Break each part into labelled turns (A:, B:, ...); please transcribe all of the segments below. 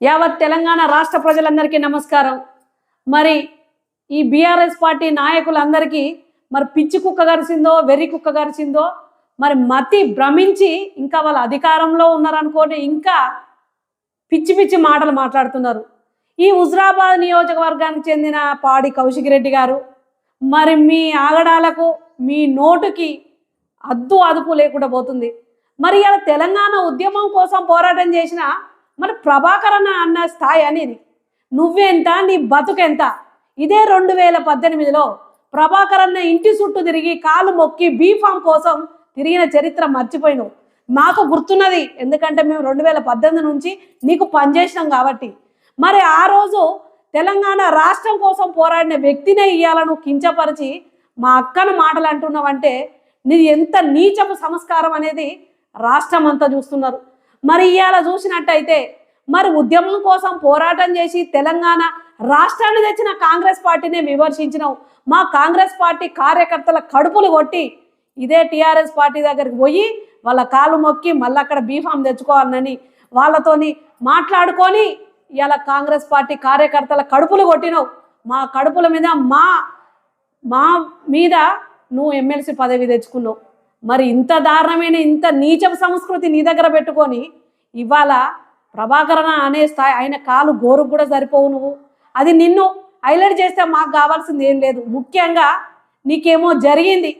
A: యావత్ తెలంగాణ రాష్ట్ర ప్రజలందరికీ నమస్కారం. మరి ఈ బీఆర్ఎస్ పార్టీ నాయకులందరికీ మరి పిచ్చి కుక్క గరిచిందో వెర్రి కుక్క గరిసిందో మరి మతి భ్రమించి ఇంకా వాళ్ళ అధికారంలో ఉన్నారనుకోని ఇంకా పిచ్చి పిచ్చి మాటలు మాట్లాడుతున్నారు. ఈ హుజరాబాద్ నియోజకవర్గానికి చెందిన పాడి కౌశిక్ రెడ్డి గారు మరి మీ ఆగడాలకు మీ నోటుకి అద్దు అదుపు లేకుండా పోతుంది. మరి ఇలా తెలంగాణ ఉద్యమం కోసం పోరాటం చేసిన మరి ప్రభాకర్ అన్న స్థాయి అనేది నువ్వెంత నీ బతుకెంత? ఇదే రెండు వేల పద్దెనిమిదిలో ప్రభాకరన్న ఇంటి చుట్టూ తిరిగి కాలు మొక్కి బీఫామ్ కోసం తిరిగిన చరిత్ర మర్చిపోయినావు మాకు గుర్తున్నది ఎందుకంటే మేము రెండు వేల పద్దెనిమిది నుంచి నీకు పనిచేసినాం కాబట్టి. మరి ఆ రోజు తెలంగాణ రాష్ట్రం కోసం పోరాడిన వ్యక్తినే ఇయ్యాలను కించపరిచి మా అక్కను మాటలు అంటున్నావంటే నీది ఎంత నీచపు సంస్కారం అనేది రాష్ట్రం అంతా చూస్తున్నారు. మరి ఇవాళ చూసినట్టయితే మరి ఉద్యమం కోసం పోరాటం చేసి తెలంగాణ రాష్ట్రాన్ని తెచ్చిన కాంగ్రెస్ పార్టీని విమర్శించినావు మా కాంగ్రెస్ పార్టీ కార్యకర్తల కడుపులు కొట్టి ఇదే టీఆర్ఎస్ పార్టీ దగ్గరికి పోయి వాళ్ళ కాలు మొక్కి మళ్ళీ అక్కడ బీఫామ్ తెచ్చుకోవాలని వాళ్ళతోని మాట్లాడుకొని ఇలా కాంగ్రెస్ పార్టీ కార్యకర్తల కడుపులు కొట్టినావు. మా కడుపుల మీద మా మా మీద నువ్వు ఎమ్మెల్సీ పదవి తెచ్చుకున్నావు. మరి ఇంత దారుణమైన ఇంత నీచ సంస్కృతి నీ దగ్గర పెట్టుకొని ఇవాళ ప్రభాకరణ అనే స్థాయి ఆయన కాలు గోరుకు కూడా సరిపోవు నువ్వు. అది నిన్ను హైలైట్ చేస్తే మాకు కావాల్సింది ఏం లేదు. ముఖ్యంగా నీకేమో జరిగింది.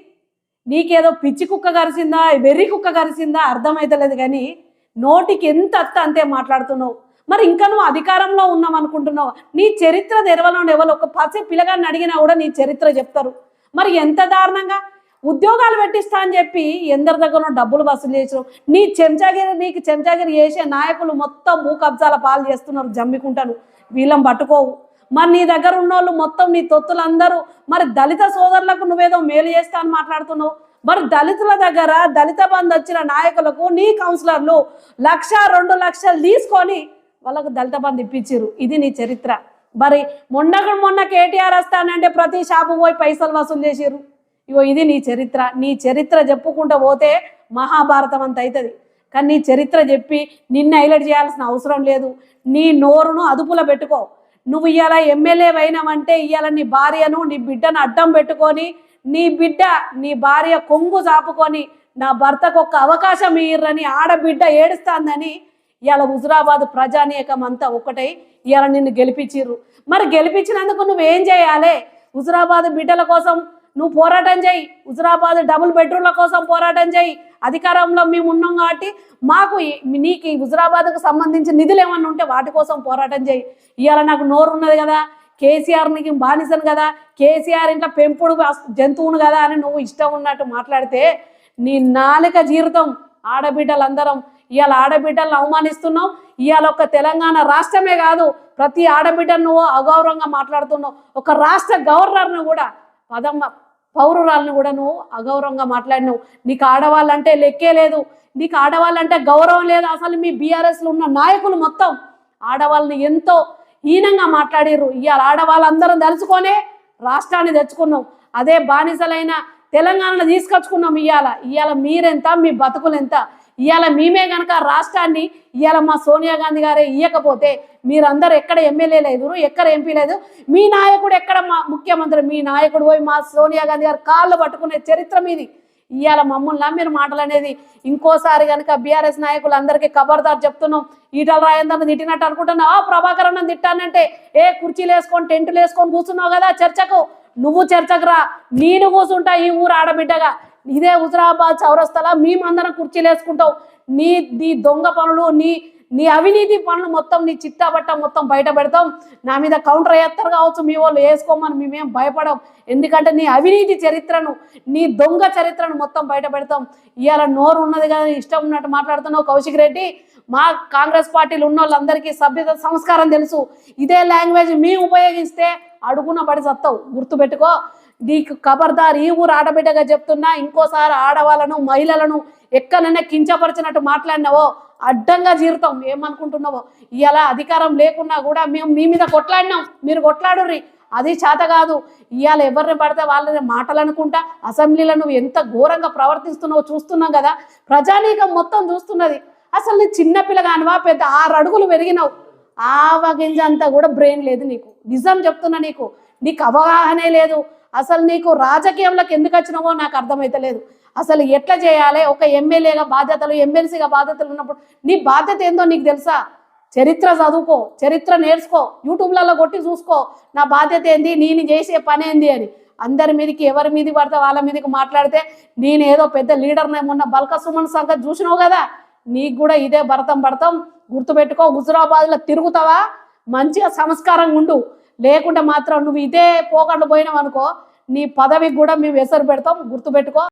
A: నీకేదో పిచ్చి కుక్క కరిసిందా వెర్రి కుక్క కరిసిందా అర్థమవుతలేదు కానీ నోటికి ఎంత అత్త అంతే మాట్లాడుతున్నావు. మరి ఇంకా నువ్వు అధికారంలో ఉన్నాం అనుకుంటున్నావు నీ చరిత్ర తెరవలో ఎవరు ఒక పసి పిల్లగాన్ని అడిగినా కూడా నీ చరిత్ర చెప్తారు. మరి ఎంత దారుణంగా ఉద్యోగాలు పెట్టిస్తా అని చెప్పి ఎందరి దగ్గర డబ్బులు వసూలు చేసారు నీ చెంచాగిరి నీకు చెంచాగిరి చేసే నాయకులు మొత్తం భూ కబ్జాల పాలు చేస్తున్నారు జమ్మికుంటాను వీళ్ళని పట్టుకోవు. మరి నీ దగ్గర ఉన్నోళ్ళు మొత్తం నీ తొత్తులందరూ మరి దళిత సోదరులకు నువ్వేదో మేలు చేస్తా అని మాట్లాడుతున్నావు. మరి దళితుల దగ్గర దళిత బంధు వచ్చిన నాయకులకు నీ కౌన్సిలర్లు లక్ష రెండు లక్షలు తీసుకొని వాళ్ళకు దళిత బంధు ఇప్పించారు ఇది నీ చరిత్ర. మరి మొన్నకు మొన్న కేటీఆర్ వస్తానంటే ప్రతి షాపు పోయి పైసలు వసూలు చేసిర్రు. ఇగో ఇది నీ చరిత్ర. నీ చరిత్ర చెప్పుకుంటూ పోతే మహాభారతం అంత అవుతుంది కానీ నీ చరిత్ర చెప్పి నిన్ను హైలైట్ చేయాల్సిన అవసరం లేదు. నీ నోరును అదుపులో పెట్టుకో. నువ్వు ఇవాళ ఎమ్మెల్యే అయినావంటే ఇవాళ నీ భార్యను నీ బిడ్డను అడ్డం పెట్టుకొని నీ బిడ్డ నీ భార్య కొంగు చాపుకొని నా భర్తకు ఒక్క అవకాశం ఇయ్యరని ఆడబిడ్డ ఏడుస్తాందని ఇవాళ హుజురాబాద్ ప్రజానీకం అంతా ఒకటై ఇవాళ నిన్ను గెలిపించిర్రు మరి గెలిపించినందుకు నువ్వేం చేయాలి? హుజురాబాద్ బిడ్డల కోసం నువ్వు పోరాటం చేయి. హుజరాబాద్ డబుల్ బెడ్రూమ్ల కోసం పోరాటం చేయి. అధికారంలో మేము ఉన్నాం కాబట్టి మాకు నీకు ఈ సంబంధించిన నిధులు ఏమన్నా ఉంటే వాటి కోసం పోరాటం చేయి. ఇవాళ నాకు నోరు ఉన్నది కదా. కేసీఆర్ బానిసను కదా. కేసీఆర్ ఇంట్లో పెంపుడు జంతువును కదా అని నువ్వు ఇష్టం ఉన్నట్టు మాట్లాడితే నీ నాలుక జీవితం ఆడబిడ్డలందరం. ఇవాళ ఆడబిడ్డలను అవమానిస్తున్నావు. ఇవాళ ఒక తెలంగాణ రాష్ట్రమే కాదు. ప్రతి ఆడబిడ్డను నువ్వు అగౌరవంగా మాట్లాడుతున్నావు. ఒక రాష్ట్ర గవర్నర్ను కూడా పదమ్మ పౌరురాలను కూడా నువ్వు అగౌరవంగా మాట్లాడినావు. నీకు ఆడవాళ్ళంటే లెక్కే లేదు. నీకు ఆడవాళ్ళంటే గౌరవం లేదు. అసలు మీ బీఆర్ఎస్లో ఉన్న నాయకులు మొత్తం ఆడవాళ్ళని ఎంతో హీనంగా మాట్లాడిర్రు. ఇవాళ ఆడవాళ్ళందరం తలుచుకొనే రాష్ట్రాన్ని తెచ్చుకున్నాం. అదే బానిసలైన తెలంగాణను తీసుకొచ్చుకున్నాం ఇవాళ ఇవాళ మీరెంత? మీ బతుకులు ఎంత ఇవాళ మేమే గనక రాష్ట్రాన్ని ఇవాళ మా సోనియా గాంధీ గారే ఇయ్యకపోతే మీరందరూ ఎక్కడ ఎమ్మెల్యే లేదు ఎక్కడ ఎంపీ లేదు. మీ నాయకుడు ఎక్కడ మా ముఖ్యమంత్రి మీ నాయకుడు పోయి మా సోనియా గాంధీ గారు కాళ్ళు పట్టుకునే చరిత్ర మీది. ఇవాళ మమ్మల్ని మీరు మాటలు అనేది ఇంకోసారి కనుక బీఆర్ఎస్ నాయకులు అందరికీ ఖబర్దార్ చెప్తున్నాం. ఈటల రాయందరిని తిట్టినట్టు అనుకుంటున్నావు? ఆ అన్న తిట్టానంటే ఏ కుర్చీలు వేసుకొని టెంట్లు వేసుకొని కూర్చున్నావు కదా చర్చకు? నువ్వు చర్చకు రా. నేను కూర్చుంటా ఈ ఊరు ఆడబిడ్డగా. ఇదే హుజరాబాద్ చౌరస్తలా మేమందరం కుర్చీలు వేసుకుంటావు నీ నీ దొంగ పనులు నీ నీ అవినీతి పనులు మొత్తం నీ చిట్టాబట్ట మొత్తం బయట పెడతాం. నా మీద కౌంటర్ వేస్తారు కావచ్చు మీ వాళ్ళు వేసుకోమని మేమేం భయపడం ఎందుకంటే నీ అవినీతి చరిత్రను నీ దొంగ చరిత్రను మొత్తం బయట పెడతాం. ఇవాళ నోరు ఉన్నది కదా ఇష్టం ఉన్నట్టు మాట్లాడుతున్నావు కౌశిక్ రెడ్డి. మా కాంగ్రెస్ పార్టీలు ఉన్న వాళ్ళందరికీ సభ్యత సంస్కారం తెలుసు. ఇదే లాంగ్వేజ్ మేము ఉపయోగిస్తే అడుగున పడి సత్తావు. గుర్తుపెట్టుకో. నీకు ఖబర్దార్ ఈ ఊరు ఆడబిడ్డగా చెప్తున్నా ఇంకోసారి ఆడవాళ్ళను మహిళలను ఎక్కడైనా కించపరిచినట్టు మాట్లాడినావో అడ్డంగా జీరుతాం. ఏమనుకుంటున్నావో? ఇలా అధికారం లేకున్నా కూడా మేము మీ మీద కొట్లాడినాం. మీరు కొట్లాడుర్రి. అది చేత కాదు. ఇవాళ ఎవరిని పడితే వాళ్ళని మాటలు అనుకుంటా అసెంబ్లీలో నువ్వు ఎంత ఘోరంగా ప్రవర్తిస్తున్నావో చూస్తున్నాం కదా. ప్రజానీకం మొత్తం చూస్తున్నది. అసలు నీ చిన్న పిల్లగానివా పెద్ద ఆరు అడుగులు పెరిగినావు. ఆవగింజ అంతా కూడా బ్రెయిన్ లేదు నీకు. నిజం చెప్తున్నా నీకు. నీకు అవగాహనే లేదు. అసలు నీకు రాజకీయంలోకి ఎందుకు వచ్చినావో నాకు అర్థమైతలేదు అసలు ఎట్లా చేయాలి? ఒక ఎమ్మెల్యేగా బాధ్యతలు ఎమ్మెల్సీగా బాధ్యతలు ఉన్నప్పుడు నీ బాధ్యత ఏందో నీకు తెలుసా? చరిత్ర చదువుకో చరిత్ర నేర్చుకో యూట్యూబ్లలో కొట్టి చూసుకో. నా బాధ్యత ఏంది? నేను చేసే పని ఏంది అని. అందరి మీదకి ఎవరి మీది పడితే వాళ్ళ మీదకి మాట్లాడితే నేను ఏదో పెద్ద లీడర్నే మొన్న బల్క సుమన్ సంగతి చూసినావు కదా? నీకు కూడా ఇదే భరతం భరతం గుర్తుపెట్టుకో హుజురాబాద్లో తిరుగుతావా? మంచిగా సంస్కారంగా ఉండు. లేకుండా మాత్రం నువ్వు ఇదే పోకుండా పోయినావు అనుకో నీ పదవికి కూడా మేము ఎసరు పెడతాం గుర్తుపెట్టుకో.